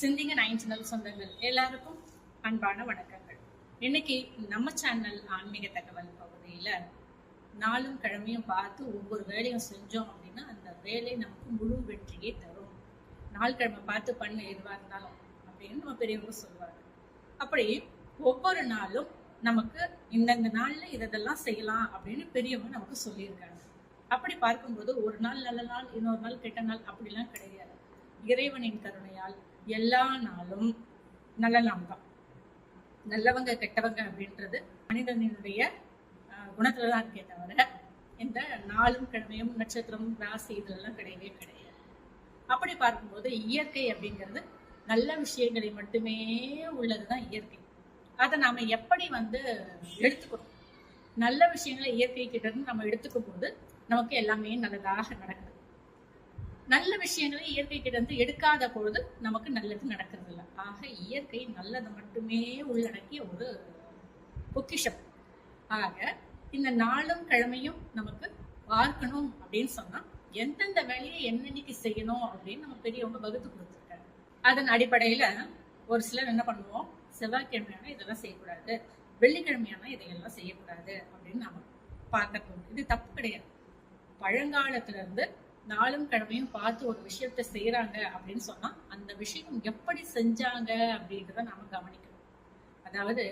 சிந்திங்க nine channel சொந்தங்கள். எல்லாருக்கும் அன்பான வணக்கங்கள். இன்னைக்கு நம்ம சேனல் ஆன்மீக தகவல் பகுதியில நாளும் கிழமையும் பார்த்து ஒவ்வொரு வேலையும் செஞ்சோம் அப்படின்னா அந்த வேலை நமக்கு முழு வெற்றியை தரும். நாள் கிழமை பார்த்து பண்ண எதுவாக இருந்தாலும் அப்படின்னு நம்ம பெரியவங்க சொல்லுவாங்க. அப்படி ஒவ்வொரு நாளும் நமக்கு இந்தந்த நாள்ல இதெல்லாம் செய்யலாம் அப்படின்னு பெரியவங்க நமக்கு சொல்லியிருக்காங்க. அப்படி பார்க்கும்போது ஒரு நாள் நல்ல நாள் இன்னொரு நாள் கெட்ட நாள் அப்படிலாம் கிடையாது. இறைவனின் கருணையால் எல்லா நாளும் நல்ல நாள் தான். நல்லவங்க கெட்டவங்க அப்படின்றது மனிதனினுடைய குணத்துல தான் இருக்கே தவிர இந்த நாளும் கிழமையும் நட்சத்திரம் ராசி இதெல்லாம் கிடையவே கிடையாது. அப்படி பார்க்கும்போது இயற்கை அப்படிங்கிறது நல்ல விஷயங்களை மட்டுமே உள்ளதுதான் இயற்கை. அதை நாம எப்படி வந்து எடுத்துக்கணும்? நல்ல விஷயங்களை இயற்கை கிட்ட இருந்து நம்ம எடுத்துக்கும் போது நமக்கு எல்லாமே நல்லதாக நடக்குது நல்ல விஷயங்களை இயற்கை கிட்ட இருந்து எடுக்காத பொழுது நமக்கு நல்லது நடக்கிறது இல்லை ஆக இயற்கை நல்லதை மட்டுமே உள்ளடக்கிய ஒரு பொக்கிஷம். ஆக இந்த நாளும் கிழமையும் நமக்கு பார்க்கணும் அப்படின்னு சொன்னா எந்தெந்த வேலையை என்னன்னைக்கு செய்யணும் அப்படின்னு நம்ம பெரியவங்க வகுத்து கொடுத்துருக்காங்க. அதன் அடிப்படையில ஒரு சிலர் என்ன பண்ணுவோம் செவ்வாய்க்கிழமையான இதெல்லாம் செய்யக்கூடாது வெள்ளிக்கிழமையான இதையெல்லாம் செய்யக்கூடாது அப்படின்னு நம்ம பார்க்க இது தப்பு கிடையாது. பழங்காலத்துல இருந்து நாளும் கிழமையும் பார்த்து ஒரு விஷயத்த செய்யறாங்க அப்படின்னு சொன்னா அந்த விஷயம் எப்படி செஞ்சாங்க அப்படின்றத நாம கவனிக்கணும். அதாவது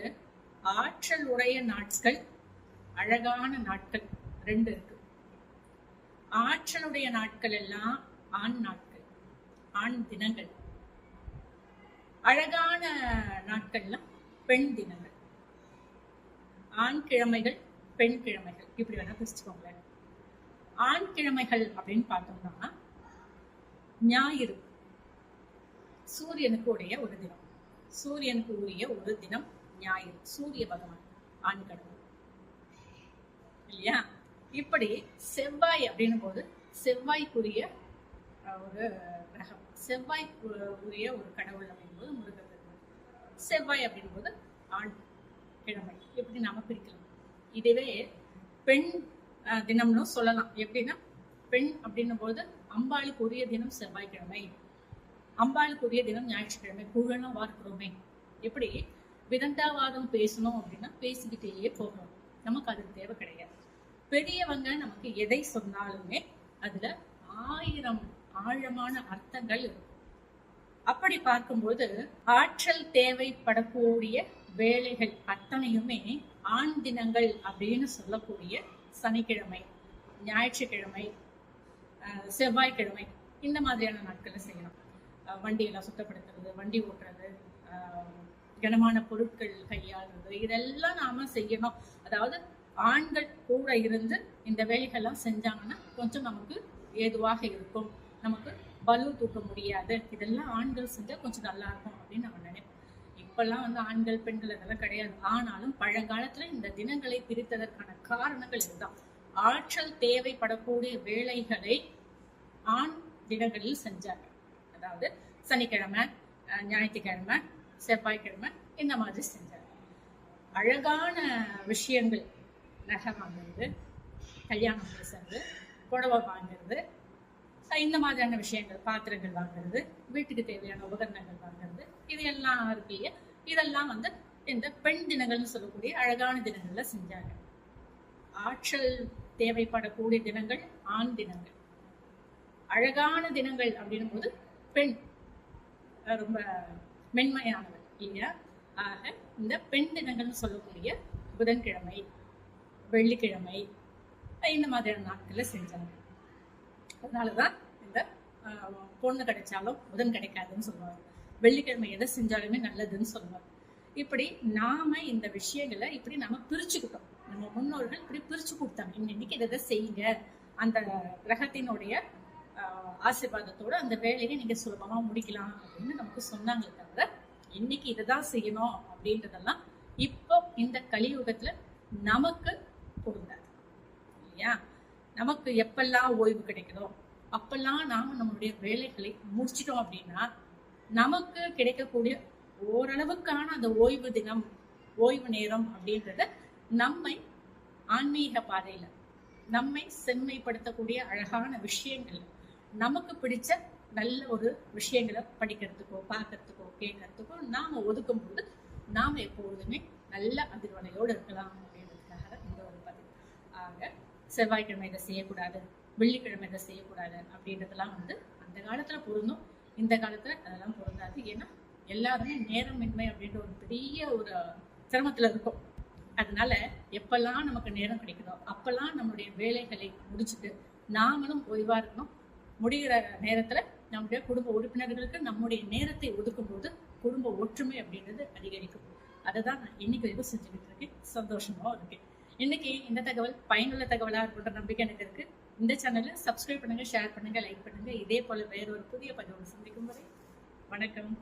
ஆற்றல் உடைய நாட்கள் அழகான நாட்கள் ரெண்டு இருக்கு. ஆற்றலுடைய நாட்கள் எல்லாம் ஆண் நாட்கள் ஆண் தினங்கள். அழகான நாட்கள்லாம் பெண் தினங்கள். ஆண் கிழமைகள் பெண் கிழமைகள். இப்படி வேணா பிரிச்சுக்கோங்களேன். ஆண் கிழமைகள் அப்படின்னு பார்த்தோம்னா ஞாயிறு. சூரியனுக்கு உடைய ஒரு தினம். சூரியனுக்கு உரிய ஒரு தினம் ஞாயிறு. சூரிய பகவான் ஆண் கடவுள் இல்லையா? இப்படி செவ்வாய் அப்படின்னும் போது செவ்வாய்க்குரிய அஹ், ஒரு கிரகம். செவ்வாய் உரிய ஒரு கடவுள் அப்படிங்கும்போது முருகன் செவ்வாய் அப்படிங்கும்போது ஆண் கிழமை. எப்படி நாம பிரிக்கலாம்? இதுவே பெண் அஹ், தினம்னு சொல்லலாம். எப்படின்னா பெண் அப்படின்னும் போது அம்பாளுக்கு உரிய தினம் செவ்வாய்க்கிழமை. அம்பாளுக்கு உரிய தினம் ஞாயிற்றுக்கிழமை. புகழலாம் வார்க்கிறோமே எப்படி? விதண்டாவாதம் பேசணும் அப்படின்னா பேசிக்கிட்டேயே போகணும். நமக்கு அது தேவை கிடையாது. பெரியவங்க நமக்கு எதை சொன்னாலுமே அதுல ஆயிரம் ஆழமான அர்த்தங்கள் இருக்கும். அப்படி பார்க்கும்போது ஆற்றல் தேவைப்படக்கூடிய வேலைகள் அத்தனையுமே ஆண் தினங்கள் அப்படின்னு சொல்லக்கூடிய சனிக்கிழமை ஞாயிற்றுக்கிழமை செவ்வாய்க்கிழமை இந்த மாதிரியான நாட்களை செய்யணும் வண்டியெல்லாம் சுத்தப்படுத்துறது வண்டி ஓட்டுறது கனமான பொருட்கள் கையாளுறது இதெல்லாம் நாம செய்யணும். அதாவது ஆண்கள் கூட இருந்து இந்த வேலைகள்லாம் செஞ்சாங்கன்னா கொஞ்சம் நமக்கு ஏதுவாக இருக்கும். நமக்கு பலு தூக்க முடியாது. இதெல்லாம் ஆண்கள் செஞ்சால் கொஞ்சம் நல்லா இருக்கும் அப்படின்னு நம்ம நினைப்போம். இப்பெல்லாம் வந்து ஆண்கள் பெண்கள் அதெல்லாம் கிடையாது. ஆனாலும் பழங்காலத்துல இந்த தினங்களை பிரித்ததற்கான காரணங்கள் இதுதான். ஆற்றல் தேவைப்படக்கூடிய வேலைகளை ஆண் தினங்களில் செஞ்சாங்க அதாவது சனிக்கிழமை ஞாயிற்றுக்கிழமை செவ்வாய்க்கிழமை இந்த மாதிரி செஞ்சாங்க அழகான விஷயங்கள் நகை வாங்குறது கல்யாணம் பேசுறது புடவை வாங்குறது இந்த மாதிரியான விஷயங்கள் பாத்திரங்கள் வாங்குறது வீட்டுக்கு தேவையான உபகரணங்கள் வாங்குறது இது எல்லாம் இருக்கு இல்லையா? இதெல்லாம் வந்து இந்த பெண் தினங்கள்னு சொல்லக்கூடிய அழகான தினங்கள்ல செஞ்சாங்க. ஆற்றல் தேவைப்படக்கூடிய தினங்கள் ஆண் தினங்கள். அழகான தினங்கள் அப்படின்னும் போது பெண் ரொம்ப மென்மையானவர் இல்லையா? ஆக இந்த பெண் தினங்கள்னு சொல்லக்கூடிய புதன்கிழமை வெள்ளிக்கிழமை இந்த மாதிரியான நாட்கள்ல செஞ்சாங்க. அதனாலதான் இந்த பொண்ணு கிடைச்சாலும் புதன் கிடைக்காதுன்னு சொல்லுவாங்க. வெள்ளிக்கிழமை எதை செஞ்சாலுமே நல்லதுன்னு சொல்லுவாங்க. இப்படி நாம இந்த விஷயங்களை இப்படி நம்ம பிரிச்சுக்கிட்டோம். நம்ம முன்னோர்கள் இப்படி பிரிச்சு கொடுத்தாங்க. இன்னைக்கு இதை இதை செய்யுங்க? அந்த கிரகத்தினுடைய ஆஹ், ஆசீர்வாதத்தோட அந்த வேலையை நீங்க சுலபமா முடிக்கலாம் அப்படின்னு நமக்கு சொன்னாங்க தவிர இன்னைக்கு இதுதான் செய்யணும் அப்படின்றதெல்லாம் இப்போ இந்த கலியுகத்துல நமக்கு பொருந்தாது. இல்லையா? நமக்கு எப்பெல்லாம் ஓய்வு கிடைக்குதோ அப்பெல்லாம் நாம நம்மளுடைய வேலைகளை முடிச்சிட்டோம் அப்படின்னா நமக்கு கிடைக்கக்கூடிய ஓரளவுக்கான அந்த ஓய்வு தினம் ஓய்வு நேரம் அப்படின்றத நம்மை ஆன்மீக பாதையில நம்மை செம்மைப்படுத்தக்கூடிய அழகான விஷயங்கள் நமக்கு பிடிச்ச நல்ல ஒரு விஷயங்களை படிக்கிறதுக்கோ பார்க்கறதுக்கோ கேட்கறதுக்கோ நாம ஒதுக்கும் போது நாம எப்பொழுதுமே நல்ல அதிர்வலையோடு இருக்கலாம் அப்படின்றதுக்காக இந்த ஒரு பதிவு. ஆக செவ்வாய்க்கிழமை இதை செய்யக்கூடாது வெள்ளிக்கிழமை இதை செய்யக்கூடாது அப்படின்றதெல்லாம் வந்து அந்த காலத்துல பொருந்தும். இந்த காலத்துல அதெல்லாம் பொருந்தாது. ஏன்னா எல்லாருமே நேரமின்மை அப்படின்ற ஒரு பெரிய ஒரு சிரமத்துல இருக்கும். அதனால எப்பெல்லாம் நமக்கு நேரம் கிடைக்குதோ அப்பெல்லாம் நம்மளுடைய வேலைகளை முடிச்சுட்டு நாமளும் ஓய்வா இருக்கணும். முடிகிற நேரத்துல நம்முடைய குடும்ப உறுப்பினர்களுக்கு நம்முடைய நேரத்தை ஒதுக்கும் போது குடும்ப ஒற்றுமை அப்படின்றது அதிகரிக்கும். அதை தான் நான் இன்னைக்கு வரைக்கும் செஞ்சுக்கிட்டு இருக்கேன். சந்தோஷமாவும் இருக்கேன். இன்னைக்கு இந்த தகவல் பயனுள்ள தகவலா இருக்குன்ற நம்பிக்கை எனக்கு இருக்கு. இந்த சேனலை சப்ஸ்கிரைப் பண்ணுங்கள் ஷேர் பண்ணுங்கள் லைக் பண்ணுங்கள் இதே போல் வேறு ஒரு புதிய பதிவோடு சந்திக்கும் வரை வணக்கம்.